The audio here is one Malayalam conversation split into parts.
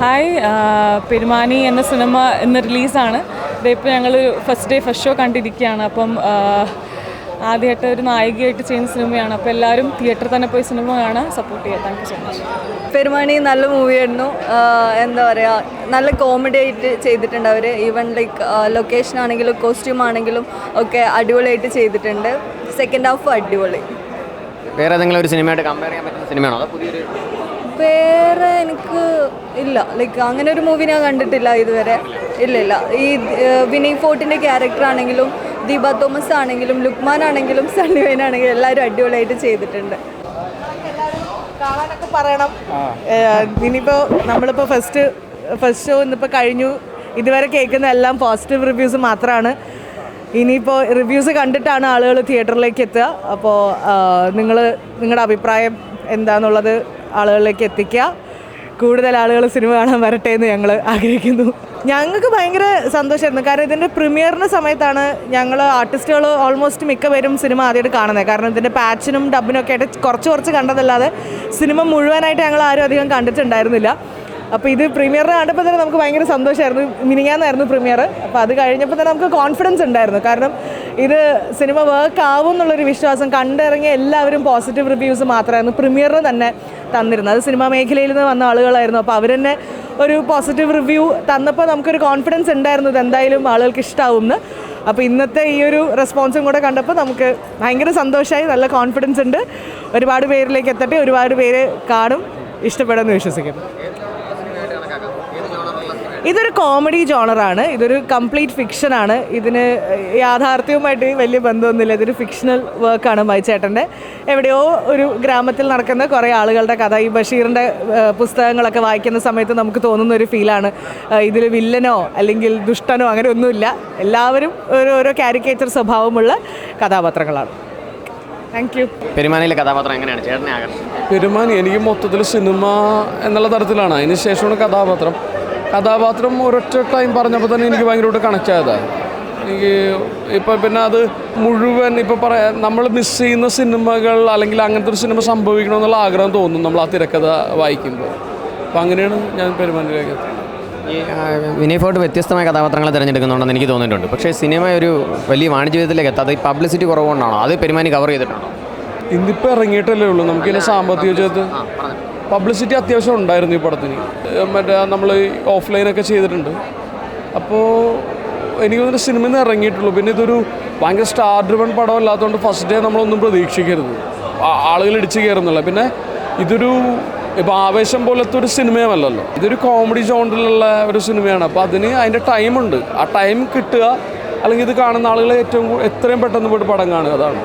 ഹായ് പെരുമാനി എന്ന സിനിമ ഇന്ന് റിലീസാണ്. ഇതിപ്പോൾ ഞങ്ങൾ ഫസ്റ്റ് ഡേ ഫസ്റ്റ് ഷോ കണ്ടിരിക്കുകയാണ്. അപ്പം ആദ്യമായിട്ട് ഒരു നായികയായിട്ട് ചെയ്യുന്ന സിനിമയാണ്. അപ്പോൾ എല്ലാവരും തിയേറ്ററിൽ തന്നെ പോയി സിനിമ കാണാൻ സപ്പോർട്ട് ചെയ്യാം. Thank you so much Perumani നല്ല മൂവിയായിരുന്നു എന്താ പറയുക നല്ല കോമഡി ആയിട്ട് ചെയ്തിട്ടുണ്ട് അവർ ഈവൻ ലൈക്ക് ലൊക്കേഷൻ ആണെങ്കിലും കോസ്റ്റ്യൂം ആണെങ്കിലും ഒക്കെ അടിപൊളിയായിട്ട് ചെയ്തിട്ടുണ്ട്. സെക്കൻഡ് ഹാഫ് അടിപൊളി. വേറെ ഏതെങ്കിലും ഒരു സിനിമയായിട്ട് കമ്പയർ ചെയ്യാൻ പറ്റുന്ന സിനിമയാണോ അതോ പുതിയൊരു വേറെ എനിക്ക് ഇല്ല. ലൈക്ക് അങ്ങനെ ഒരു മൂവി ഞാൻ കണ്ടിട്ടില്ല ഇതുവരെ. ഇല്ല ഇല്ല. ഈ വിനി വിനയ് ഫോർട്ടിന്റെ ക്യാരക്ടർ ആണെങ്കിലും ദീപ തോമസ് ആണെങ്കിലും ലുക്മാൻ ആണെങ്കിലും സണ്ണി വൈൻ ആണെങ്കിലും എല്ലാവരും അടിപൊളിയായിട്ട് ചെയ്തിട്ടുണ്ട്. കാണാനൊക്കെ പറയണം. ഇനിയിപ്പോൾ നമ്മളിപ്പോൾ ഫസ്റ്റ് ഫസ്റ്റ് ഷോ ഇന്നിപ്പോൾ കഴിഞ്ഞു. ഇതുവരെ കേൾക്കുന്ന എല്ലാം പോസിറ്റീവ് റിവ്യൂസ് മാത്രമാണ് ഇനിയിപ്പോൾ റിവ്യൂസ് കണ്ടിട്ടാണ് ആളുകൾ തിയേറ്ററിലേക്ക് എത്തുക. അപ്പോൾ നിങ്ങൾ നിങ്ങളുടെ അഭിപ്രായം എന്താണെന്നുള്ളത് ആളുകളിലേക്ക് എത്തിക്കുക. കൂടുതൽ ആളുകൾ സിനിമ കാണാൻ വരട്ടെ എന്ന് ഞങ്ങൾ ആഗ്രഹിക്കുന്നു. ഞങ്ങൾക്ക് ഭയങ്കര സന്തോഷമായിരുന്നു. കാരണം ഇതിന്റെ പ്രീമിയറിന്റെ സമയത്താണ് ഞങ്ങൾ ആർട്ടിസ്റ്റുകൾ ഓൾമോസ്റ്റ് മിക്ക പേരും സിനിമ ആദ്യമായിട്ട് കാണുന്നത്. കാരണം ഇതിന്റെ പാച്ചിനും ഡബിനും ഒക്കെ ആയിട്ട് കുറച്ച് കുറച്ച് കണ്ടതല്ലാതെ സിനിമ മുഴുവനായിട്ട് ഞങ്ങൾ ആരും അധികം കണ്ടിട്ടുണ്ടായിരുന്നില്ല. അപ്പോൾ ഇത് പ്രീമിയറിന് കണ്ടപ്പോൾ തന്നെ നമുക്ക് ഭയങ്കര സന്തോഷമായിരുന്നു. മിനിങ്ങാന്നായിരുന്നു പ്രീമിയർ അപ്പോൾ അത് കഴിഞ്ഞപ്പോൾ തന്നെ നമുക്ക് കോൺഫിഡൻസ് ഉണ്ടായിരുന്നു. കാരണം ഇത് സിനിമ വർക്ക് ആവും എന്നുള്ളൊരു വിശ്വാസം കണ്ടിറങ്ങിയ എല്ലാവരും പോസിറ്റീവ് റിവ്യൂസ് മാത്രമായിരുന്നു പ്രീമിയറിന് തന്നെ തന്നിരുന്നത്. അത് സിനിമാ മേഖലയിൽ നിന്ന് വന്ന ആളുകളായിരുന്നു. അപ്പോൾ അവർ തന്നെ ഒരു പോസിറ്റീവ് റിവ്യൂ തന്നപ്പോൾ നമുക്കൊരു കോൺഫിഡൻസ് ഉണ്ടായിരുന്നു ഇത് എന്തായാലും ആളുകൾക്ക് ഇഷ്ടമാവും അപ്പോൾ ഇന്നത്തെ ഈ ഒരു റെസ്പോൺസും കൂടെ കണ്ടപ്പോൾ നമുക്ക് ഭയങ്കര സന്തോഷമായി നല്ല കോൺഫിഡൻസ് ഉണ്ട്. ഒരുപാട് പേരിലേക്ക് എത്തട്ടെ. ഒരുപാട് പേര് കാണും. ഇഷ്ടപ്പെടുമെന്ന് വിശ്വസിക്കുന്നു. ഇതൊരു കോമഡി ജോണറാണ് ഇതൊരു കംപ്ലീറ്റ് ഫിക്ഷനാണ് ഇതിന് യാഥാർത്ഥ്യവുമായിട്ട് വലിയ ബന്ധമൊന്നുമില്ല. ഇതൊരു ഫിക്ഷണൽ വർക്കാണ് മൈച്ചേട്ടന്റെ എവിടെയോ ഒരു ഗ്രാമത്തിൽ നടക്കുന്ന കുറേ ആളുകളുടെ കഥ ഈ ബഷീറിന്റെ പുസ്തകങ്ങളൊക്കെ വായിക്കുന്ന സമയത്ത് നമുക്ക് തോന്നുന്ന ഒരു ഫീലാണ് ഇതിൽ വില്ലനോ അല്ലെങ്കിൽ ദുഷ്ടനോ അങ്ങനെ ഒന്നുമില്ല. എല്ലാവരും ഓരോ ഓരോ കാരിക്കേച്ചർ സ്വഭാവമുള്ള കഥാപാത്രങ്ങളാണ്. താങ്ക് യു പെരുമാനിയിലെ കഥാപാത്രം എങ്ങനെയാണ്? ചേട്ടനെ ആകർഷിച്ചത്? പെരുമാനി എനിക്ക് മൊത്തത്തിൽ സിനിമ എന്നുള്ള തരത്തിലാണ്. അതിന് ശേഷമാണ് കഥാപാത്രം. കഥാപാത്രം ഒരൊറ്റ ടൈം പറഞ്ഞപ്പോൾ തന്നെ എനിക്ക് ഭയങ്കരമായിട്ട് കണക്ട് ആയതാണ് എനിക്ക് ഇപ്പം പിന്നെ അത് മുഴുവൻ ഇപ്പം പറയാ നമ്മൾ മിസ് ചെയ്യുന്ന സിനിമകൾ അല്ലെങ്കിൽ അങ്ങനത്തെ ഒരു സിനിമ സംഭവിക്കണമെന്നുള്ള ആഗ്രഹം തോന്നും നമ്മൾ ആ തിരക്കഥ വായിക്കുമ്പോൾ അപ്പം അങ്ങനെയാണ് ഞാൻ പെരുമാനിലേക്ക് ഈ വിനയ് ഫോർട്ട് വ്യത്യസ്തമായ കഥാപാത്രങ്ങളെ തിരഞ്ഞെടുക്കുന്നുണ്ടെന്ന് എനിക്ക് തോന്നിയിട്ടുണ്ട്. പക്ഷേ സിനിമ ഒരു വലിയ വാണിജ്യത്തിലേക്ക് എത്താതെ ഈ പബ്ലിസിറ്റി കുറവുകൊണ്ടാണോ? അത് പെരുമാനി കവർ ചെയ്തിട്ടുണ്ടോ? ഇന്നിപ്പോൾ ഇറങ്ങിയിട്ടല്ലേ ഉള്ളൂ. നമുക്കിതിന്റെ സാമ്പത്തിക ചേർത്ത് പബ്ലിസിറ്റി അത്യാവശ്യം ഉണ്ടായിരുന്നു ഈ പടത്തിന്. മറ്റേ നമ്മൾ ഓഫ്ലൈനൊക്കെ ചെയ്തിട്ടുണ്ട്. അപ്പോൾ എനിക്ക് തോന്നുന്നു സിനിമയിൽ നിന്ന് ഇറങ്ങിയിട്ടുള്ളൂ. പിന്നെ ഇതൊരു ഭയങ്കര സ്റ്റാർ ഡ്രിവൺ പടം അല്ലാത്തതുകൊണ്ട് ഫസ്റ്റ് ഡേ നമ്മളൊന്നും പ്രതീക്ഷിക്കരുത്. ആളുകൾ ഇടിച്ച് കയറുന്നില്ല പിന്നെ ഇതൊരു ഇപ്പോൾ ആവേശം പോലത്തെ ഒരു സിനിമയുമല്ലല്ലോ ഇതൊരു കോമഡി ജോണിലുള്ള ഒരു സിനിമയാണ് അപ്പോൾ അതിന് അതിന്റെ ടൈമുണ്ട് ആ ടൈം കിട്ടുക അല്ലെങ്കിൽ ഇത് കാണുന്ന ആളുകളെ ഏറ്റവും എത്രയും പെട്ടെന്ന് പോയിട്ട് പടം കാണുക അതാണ്.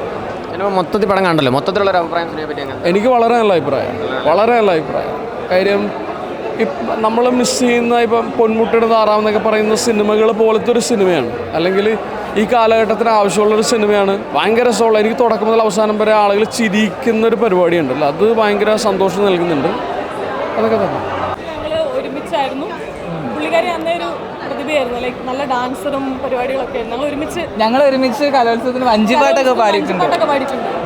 മൊത്തത്തിൽ പടം കണ്ടല്ലോ. മൊത്തത്തിലുള്ള ഒരു അഭിപ്രായം പറ്റി എനിക്ക് വളരെ നല്ല അഭിപ്രായം. വളരെ നല്ല അഭിപ്രായം. കാര്യം ഇപ്പം നമ്മൾ മിസ് ചെയ്യുന്ന ഇപ്പം പൊന്മുട്ടയുടെ താറാവെന്നൊക്കെ പറയുന്ന സിനിമകൾ പോലത്തെ ഒരു സിനിമയാണ്. അല്ലെങ്കിൽ ഈ കാലഘട്ടത്തിന് ആവശ്യമുള്ളൊരു സിനിമയാണ്. ഭയങ്കര രസമുള്ള എനിക്ക് തുടക്കം മുതൽ അവസാനം വരെ ആളുകൾ ചിരിക്കുന്ന ഒരു പരിപാടിയുണ്ടല്ലോ. അത് ഭയങ്കര സന്തോഷം നൽകുന്നുണ്ട്. അതൊക്കെ തന്നെ ഞങ്ങൾ ഒരുമിച്ചായിരുന്നു പുള്ളിക്കാരി അന്നേ ഒരു പ്രതിഭയായിരുന്നു ലൈക്ക് നല്ല ഡാൻസറും പരിപാടികളൊക്കെ ആയിരുന്നു. ഞങ്ങൾ ഒരുമിച്ച് ഞങ്ങൾ ഒരുമിച്ച് കലോത്സവത്തിന് വഞ്ചിപ്പാട്ടൊക്കെ പാടിയിട്ടുണ്ട്.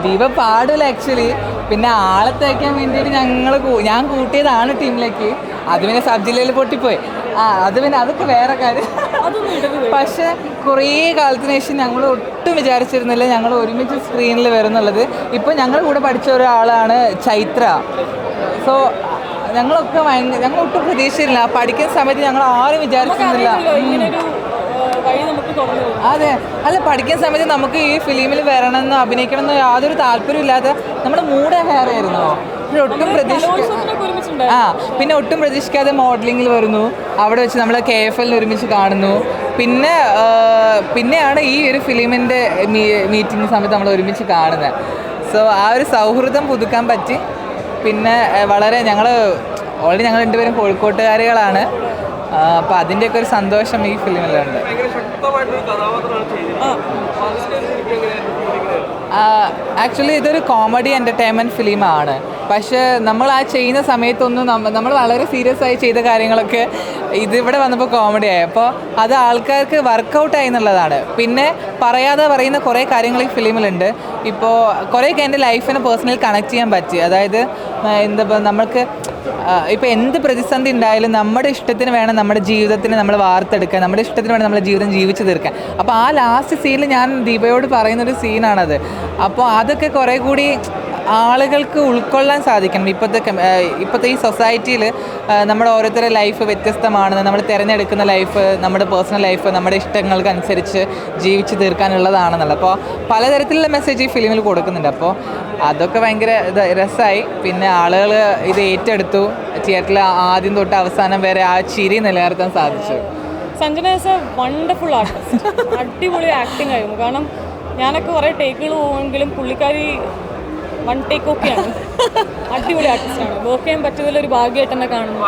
ദീപ പാടില്ല ആക്ച്വലി പിന്നെ ആളെ തേക്കാൻ വേണ്ടിയിട്ട് ഞങ്ങൾ ഞാൻ കൂട്ടിയതാണ് ടീമിലേക്ക്. അത് പിന്നെ സബ് ജില്ലയിൽ പൊട്ടിപ്പോയി. ആ അത് പിന്നെ അതൊക്കെ വേറെ കാര്യം. പക്ഷെ കുറേ കാലത്തിന് ശേഷം ഞങ്ങൾ ഒട്ടും വിചാരിച്ചിരുന്നില്ല ഞങ്ങൾ ഒരുമിച്ച് സ്ക്രീനിൽ വരുന്നുള്ളത്. ഇപ്പോൾ ഞങ്ങളുടെ കൂടെ പഠിച്ച ഒരാളാണ് ചൈത്ര. സോ ഞങ്ങളൊക്കെ ഭയങ്കര ഞങ്ങൾ ഒട്ടും പ്രതീക്ഷയില്ല പഠിക്കുന്ന സമയത്ത് ഞങ്ങൾ ആരും വിചാരിച്ചിരുന്നില്ല. അതെ. അല്ല പഠിക്കുന്ന സമയത്ത് നമുക്ക് ഈ ഫിലിമിൽ വരണമെന്നോ അഭിനയിക്കണമെന്നോ യാതൊരു താല്പര്യമില്ലാതെ നമ്മുടെ മൂഡ് വേറെ ആയിരുന്നു ഒട്ടും പ്രതീക്ഷിക്ക ആ പിന്നെ ഒട്ടും പ്രതീക്ഷിക്കാതെ മോഡലിംഗിൽ വരുന്നു. അവിടെ വെച്ച് നമ്മൾ കെ എഫ് എല്ലിൽ ഒരുമിച്ച് കാണുന്നു. പിന്നെ പിന്നെയാണ് ഈ ഒരു ഫിലിമിന്റെ മീറ്റിംഗ് സമയത്ത് നമ്മൾ ഒരുമിച്ച് കാണുന്നത്. സോ ആ ഒരു സൗഹൃദം പുതുക്കാൻ പറ്റി. പിന്നെ വളരെ ഞങ്ങൾ ഓൾറെഡി ഞങ്ങൾ രണ്ടുപേരും കോഴിക്കോട്ടുകാരികളാണ്. അപ്പോൾ അതിന്റെയൊക്കെ ഒരു സന്തോഷം ഈ ഫിലിമിലുണ്ട് ആക്ച്വലി ഇതൊരു കോമഡി എന്റർടൈൻമെന്റ് ഫിലിമാണ് പക്ഷേ നമ്മൾ ആ ചെയ്യുന്ന സമയത്തൊന്നും നമ്മ നമ്മൾ വളരെ സീരിയസ് ആയി ചെയ്ത കാര്യങ്ങളൊക്കെ ഇതിവിടെ വന്നപ്പോൾ കോമഡി ആയി. അപ്പോൾ അത് ആൾക്കാർക്ക് വർക്കൗട്ട് ആയി എന്നുള്ളതാണ്. പിന്നെ പറയാതെ പറയുന്ന കുറേ കാര്യങ്ങൾ ഈ ഫിലിമിലുണ്ട് ഇപ്പോൾ കുറേയൊക്കെ എന്റെ ലൈഫിനെ പേഴ്സണലി കണക്ട് ചെയ്യാൻ പറ്റി. അതായത് എന്താ നമ്മൾക്ക് ഇപ്പോൾ എന്ത് പ്രതിസന്ധി ഉണ്ടായാലും നമ്മുടെ ഇഷ്ടത്തിന് വേണം നമ്മുടെ ജീവിതത്തിന് നമ്മൾ വാർത്തെടുക്കാൻ നമ്മുടെ ഇഷ്ടത്തിന് വേണം നമ്മുടെ ജീവിതം ജീവിച്ചു തീർക്കാൻ. അപ്പോൾ ആ ലാസ്റ്റ് സീനിൽ ഞാൻ ദീപയോട് പറയുന്നൊരു സീനാണത് അപ്പോൾ അതൊക്കെ കുറേ കൂടി ആളുകൾക്ക് ഉൾക്കൊള്ളാൻ സാധിക്കണം. ഇപ്പോഴത്തെ ഇപ്പോഴത്തെ ഈ സൊസൈറ്റിയിൽ നമ്മുടെ ഓരോരുത്തരുടെ ലൈഫ് വ്യത്യസ്തമാണ് നമ്മൾ തിരഞ്ഞെടുക്കുന്ന ലൈഫ് നമ്മുടെ പേഴ്സണൽ ലൈഫ് നമ്മുടെ ഇഷ്ടങ്ങൾക്കനുസരിച്ച് ജീവിച്ചു തീർക്കാനുള്ളതാണെന്നുള്ളത്. അപ്പോൾ പലതരത്തിലുള്ള മെസ്സേജ് ഈ ഫിലിമിൽ കൊടുക്കുന്നുണ്ട്. അപ്പോൾ അതൊക്കെ ഭയങ്കര രസമായി പിന്നെ ആളുകൾ ഇത് ഏറ്റെടുത്തു. തിയേറ്ററിൽ ആദ്യം തൊട്ട് അവസാനം വരെ ആ ചിരി നിലനിർത്താൻ സാധിച്ചു. സഞ്ജന വണ്ടർഫുൾ ആർട്ടിസ്റ്റ് അടിപൊളി ആക്ടിംഗ് ആയിരുന്നു. കാരണം ഞാനൊക്കെ കുറേ ടേക്കുകൾ പോകുമെങ്കിലും പുള്ളിക്കാരി വൺ ടേക്ക് ഒക്കെയാണ് അടിപൊളി ആർട്ടിസ്റ്റാണ് വർക്ക് ചെയ്യാൻ പറ്റിയതിൽ ഒരു ഭാഗ്യമായിട്ട് തന്നെ കാണുന്നു.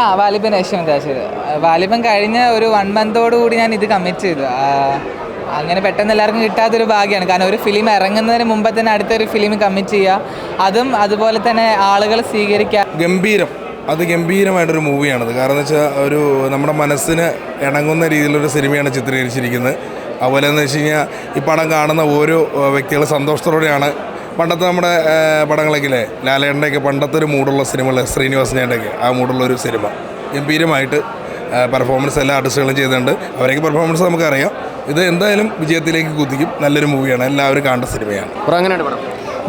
ആ വാലിബൻ യശ്വന്ത് ശരി? വാലിബൻ കഴിഞ്ഞ ഒരു വൺ മന്തോട് കൂടി ഞാൻ ഇത് കമ്മിറ്റ് ചെയ്തു. അങ്ങനെ പെട്ടെന്ന് എല്ലാവർക്കും കിട്ടാത്തൊരു ഭാഗ്യമാണ് കാരണം ഒരു ഫിലിം ഇറങ്ങുന്നതിന് മുമ്പ് തന്നെ അടുത്തൊരു ഫിലിം കമ്മിറ്റ് ചെയ്യുക. അതും അതുപോലെ തന്നെ ആളുകൾ സ്വീകരിക്കുക ഗംഭീരം. അത് ഗംഭീരമായിട്ടൊരു മൂവിയാണത് കാരണം എന്ന് വെച്ചാൽ ഒരു നമ്മുടെ മനസ്സിന് ഇണങ്ങുന്ന രീതിയിലൊരു സിനിമയാണ് ചിത്രീകരിച്ചിരിക്കുന്നത്. അതുപോലെ എന്ന് വെച്ച് കഴിഞ്ഞാൽ ഈ പടം കാണുന്ന ഓരോ വ്യക്തികൾ സന്തോഷത്തോടെയാണ്. പണ്ടത്തെ നമ്മുടെ ആ, പടങ്ങളൊക്കെ ലാലേട്ടന്റെയൊക്കെ പണ്ടത്തെ ഒരു മൂടുള്ള സിനിമകൾ ശ്രീനിവാസനേന്റെയൊക്കെ ആ മൂടുള്ള ഒരു സിനിമ. ഗംഭീരമായിട്ട് പെർഫോമൻസ് എല്ലാ ആർട്ടിസ്റ്റുകളും ചെയ്തിട്ടുണ്ട്. അവരൊക്കെ പെർഫോമൻസ് നമുക്കറിയാം. ഇത് എന്തായാലും വിജയത്തിലേക്ക് കുതിക്കും. നല്ലൊരു മൂവിയാണ് എല്ലാവരും കാണേണ്ട സിനിമയാണ്. പടം?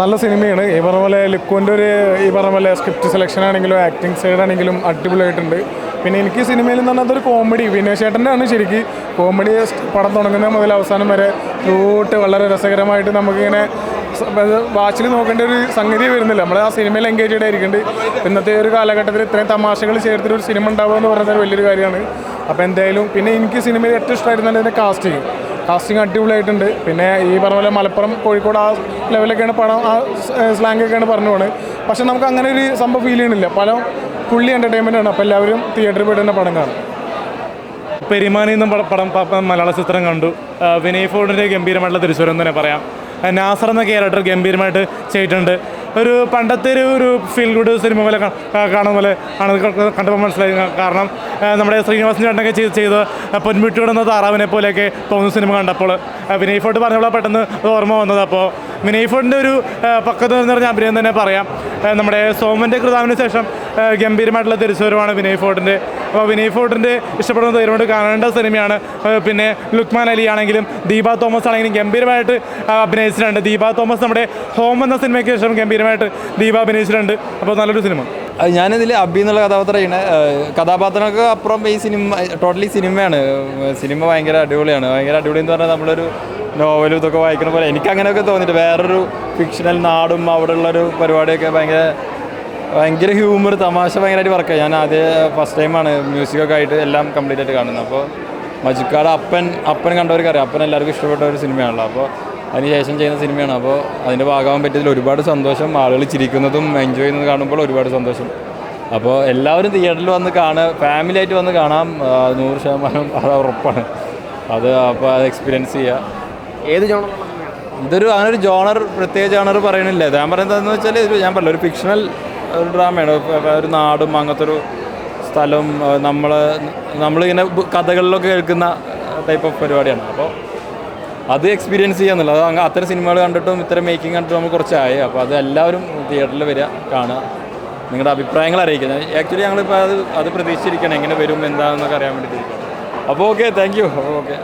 നല്ല സിനിമയാണ്. ഈ പറഞ്ഞ പോലെ ലുക്കുവിന്റെ ഒരു ഈ പറഞ്ഞ പോലെ സ്ക്രിപ്റ്റ് സെലക്ഷൻ ആണെങ്കിലും ആക്ടിങ് സൈഡ് ആണെങ്കിലും അടിപൊളിയായിട്ടുണ്ട്. പിന്നെ എനിക്ക് സിനിമയിൽ എന്ന് പറഞ്ഞാൽ അതൊരു കോമഡി വിനേശേട്ടന്റെ ആണ് ശരിക്കും കോമഡി പടം തുടങ്ങുന്ന മുതൽ അവസാനം വരെ റൂട്ട് വളരെ രസകരമായിട്ട് നമുക്കിങ്ങനെ വാച്ചിൽ നോക്കേണ്ട ഒരു സംഗതി വരുന്നില്ല. നമ്മൾ ആ സിനിമയിൽ എൻഗേജഡ് ആയിരിക്കുന്നുണ്ട് ഇന്നത്തെ ഒരു കാലഘട്ടത്തിൽ ഇത്രയും തമാശകൾ ചേർത്തിട്ട് ഒരു സിനിമ ഉണ്ടാവുക എന്ന് പറയുന്നത് വലിയൊരു കാര്യമാണ്. അപ്പോൾ എന്തായാലും പിന്നെ എനിക്ക് സിനിമയിൽ ഏറ്റവും ഇഷ്ടമായിരുന്നത് അതിന്റെ കാസ്റ്റിങ് കാസ്റ്റിംഗ് അടിപൊളിയായിട്ടുണ്ട്. പിന്നെ ഈ പറഞ്ഞ പോലെ മലപ്പുറം കോഴിക്കോട് ആ ലെവലൊക്കെയാണ് പടം ആ സ്ലാങ്ങൊക്കെയാണ് പറഞ്ഞു പോണത് പക്ഷെ നമുക്ക് അങ്ങനെ ഒരു സംഭവം ഫീൽ ചെയ്യണില്ല. പല ഫുള്ളി എന്റർടൈൻമെന്റ് ആണ്. അപ്പോൾ എല്ലാവരും തിയേറ്ററിൽ പോയിട്ട് തന്നെ പടം കാണും. പെരുമാനി എന്നും പടം മലയാള ചിത്രം കണ്ടു. വിനയ് ഫോർഡിന്റെ ഗംഭീരമായിട്ടുള്ള തിരിച്ചുവരം തന്നെ പറയാം. നാസർ എന്ന ക്യാരക്ടർ ഗംഭീരമായിട്ട് ചെയ്തിട്ടുണ്ട്. ഒരു പണ്ടത്തെ ഒരു ഒരു ഫീൽ ഗുഡ് സിനിമ പോലെ കാണുന്ന പോലെ ആണ്. കണ്ടപ്പോൾ മനസ്സിലായി. കാരണം നമ്മുടെ ശ്രീനിവാസൻ ചേട്ടനൊക്കെ ചെയ്ത് ചെയ്ത് പൊന്മുട്ടി കിടന്ന താറാവിനെ പോലെയൊക്കെ തോന്നുന്ന സിനിമ കണ്ടപ്പോൾ. വിനയ് ഫോർട്ട് പറഞ്ഞപ്പോൾ പെട്ടെന്ന് ഓർമ്മ വന്നത് അപ്പോൾ. വിനയ് ഫോർട്ടിന്റെ ഒരു പക്കത്ത് എന്ന് പറഞ്ഞ അഭിനയം തന്നെ പറയാം. നമ്മുടെ സോമന്റെ കൃതാവിന് ശേഷം ഗംഭീരമായിട്ടുള്ള തിരിച്ചുവരവാണ് വിനയ് ഫോർട്ടിന്റെ. അപ്പോൾ വിനയ് ഫോർട്ടിന്റെ ഇഷ്ടപ്പെടുന്ന തീരുമാനം കാണേണ്ട സിനിമയാണ്. പിന്നെ ലുക്മാൻ അലി ആണെങ്കിലും ദീപ തോമസ് ആണെങ്കിലും ഗംഭീരമായിട്ട് അഭിനയിച്ചിട്ടുണ്ട്. ദീപ തോമസ് നമ്മുടെ ഹോം എന്ന സിനിമയ്ക്ക് ശേഷം ഗംഭീരമായിട്ട് ദീപ അഭിനയിച്ചിട്ടുണ്ട്. അപ്പോൾ നല്ലൊരു സിനിമ. ഞാനിതിൽ അബി എന്നുള്ള കഥാപാത്രം ചെയ്യണേ. കഥാപാത്രങ്ങൾക്ക് അപ്പുറം ഈ സിനിമ ടോട്ടലി സിനിമയാണ്. സിനിമ ഭയങ്കര അടിപൊളിയാണ്. ഭയങ്കര അടിപൊളി എന്ന് പറഞ്ഞാൽ നമ്മളൊരു നോവലും ഇതൊക്കെ വായിക്കുന്ന പോലെ എനിക്ക് അങ്ങനെയൊക്കെ തോന്നിയിട്ട് വേറൊരു ഫിക്ഷണൽ നാടും അവിടെ ഉള്ളൊരു പരിപാടിയൊക്കെ ഭയങ്കര ഭയങ്കര ഹ്യൂമർ തമാശ ഭയങ്കരമായിട്ട് വർക്ക് ഞാൻ ആദ്യം ഫസ്റ്റ് ടൈമാണ് മ്യൂസിക്കൊക്കെ ആയിട്ട് എല്ലാം കംപ്ലീറ്റ് ആയിട്ട് കാണുന്നത്. അപ്പോൾ മജുക്കാട് അപ്പൻ അപ്പൻ കണ്ടവർക്ക് അറിയാം അപ്പൻ എല്ലാവർക്കും ഇഷ്ടപ്പെട്ട ഒരു സിനിമയാണല്ലോ. അപ്പോൾ അതിനുശേഷം ചെയ്യുന്ന സിനിമയാണ്. അപ്പോൾ അതിന്റെ ഭാഗമാകാൻ പറ്റിയതിൽ ഒരുപാട് സന്തോഷം. ആളുകൾ ചിരിക്കുന്നതും എൻജോയ് ചെയ്യുന്നതും കാണുമ്പോൾ ഒരുപാട് സന്തോഷം. അപ്പോൾ എല്ലാവരും തിയേറ്ററിൽ വന്ന് കാണുക ഫാമിലി ആയിട്ട് വന്ന് കാണാം. നൂറ് ശതമാനം അത് ഉറപ്പാണ്. അത് അപ്പോൾ അത് എക്സ്പീരിയൻസ് ചെയ്യുക ഏത് ജോണർ ഇതൊരു അങ്ങനെ ഒരു ജോണർ പ്രത്യേക ജോണർ പറയണില്ല ഞാൻ പറയുന്നത് എന്താണെന്ന് വെച്ചാൽ ഇത് ഞാൻ പറഞ്ഞില്ല ഒരു ഫിക്ഷണൽ ഒരു ഡ്രാമയാണ് ഒരു നാടും അങ്ങനത്തെ ഒരു സ്ഥലം നമ്മൾ നമ്മളിങ്ങനെ കഥകളിലൊക്കെ കേൾക്കുന്ന ടൈപ്പ് ഓഫ് പരിപാടിയാണ്. അപ്പോൾ അത് എക്സ്പീരിയൻസ് ചെയ്യാന്നുള്ളത് അത് അത്തരം സിനിമകൾ കണ്ടിട്ടും ഇത്തരം മേക്കിംഗ് കണ്ടിട്ടും നമുക്ക് കുറച്ചായി. അപ്പോൾ അത് എല്ലാവരും തിയേറ്ററിൽ വരിക കാണുക. നിങ്ങളുടെ അഭിപ്രായങ്ങൾ അറിയിക്കുക. ആക്ച്വലി ഞങ്ങളിപ്പോൾ അത് അത് പ്രതീക്ഷിച്ചിരിക്കണം എങ്ങനെ വരും എന്താണെന്നൊക്കെ അറിയാൻ വേണ്ടിയിട്ട് അപ്പോൾ ഓക്കെ താങ്ക് യു ഓക്കെ